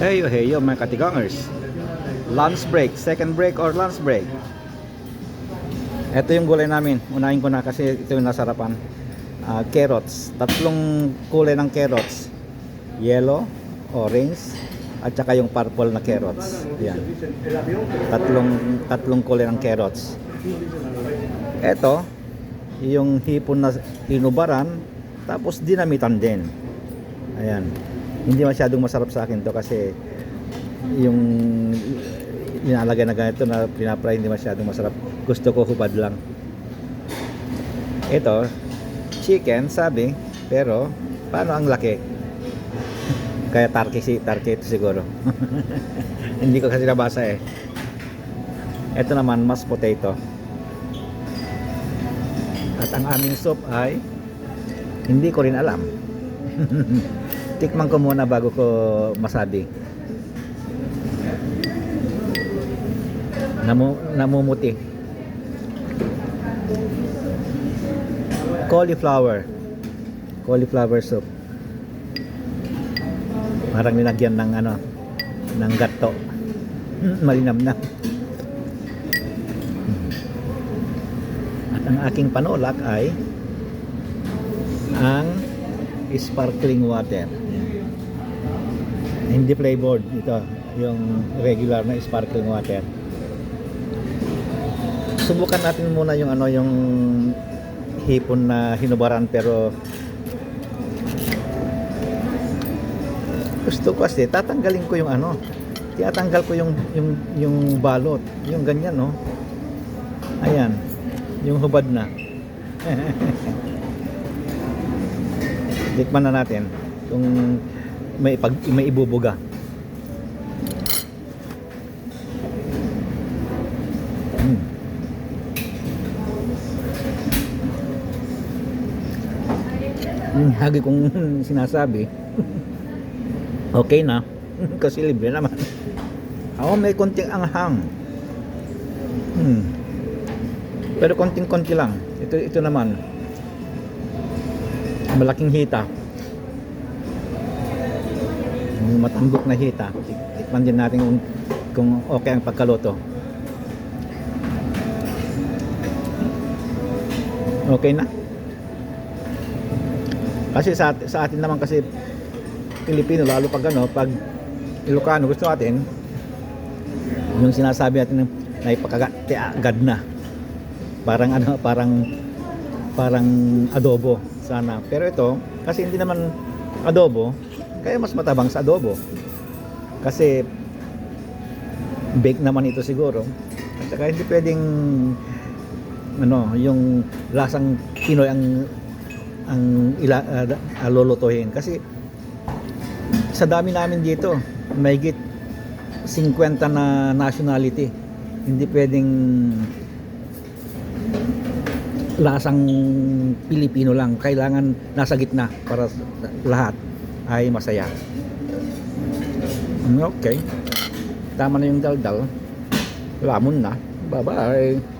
Heyo, heyo mga katigangers. Lunch break, second break or lunch break. Ito yung gulay namin. Unahin ko na kasi ito yung nasarapan. Ah, carrots. Tatlong kulay ng carrots. Yellow, orange, at saka yung purple na carrots. Yan. Tatlong tatlong kulay ng carrots. Ito, yung hipon na inubaran, tapos dinamitan din. Ayan. Hindi masyadong masarap sa akin to kasi yung inalagay na ganito na pinapray hindi masyadong masarap. Gusto ko hubad lang. Ito, chicken, sabi, pero paano ang laki? Kaya tarki si tarki ito siguro. hindi ko kasi nabasa eh. Ito naman, mashed potato. At ang aming soup ay hindi ko rin alam. Tikman ko muna bago ko masabi. Namu namumuti. Cauliflower. Cauliflower soup. Parang nilagyan ng ano, ng gato. Malinam na. At ang aking panulak ay ang sparkling water. Hindi flavored ito, yung regular na sparkling water. Subukan natin muna yung ano yung hipon na hinubaran pero gusto ko kasi tatanggalin ko yung ano tinatanggal ko yung yung yung balot. Yung ganyan no? Ayan yung hubad na. Tikman na natin kung may pag may ibubuga. Mm. Yung lagi kong sinasabi, okay na. Kasi libre naman. Ako may konting anghang. Hmm. Pero konting-konti lang. Ito ito naman. Malaking hita. Yung matambok na hita. Tik- Tikman din natin kung, kung okay ang pagkaluto. Okay na. Kasi sa, sa atin naman kasi Pilipino lalo pag ano, pag Ilocano gusto natin yung sinasabi natin na ipakagad na. Parang ano, parang parang adobo sana. Pero ito, kasi hindi naman adobo, kaya mas matabang sa adobo. Kasi bake naman ito siguro. At saka hindi pwedeng ano, yung lasang Pinoy ang ang ila, uh, lulutuhin kasi sa dami namin dito, mahigit 50 na nationality. Hindi pwedeng lasang Pilipino lang. Kailangan nasa gitna para lahat ay masaya. Okay. Tama na yung daldal. Lamon na. Bye-bye.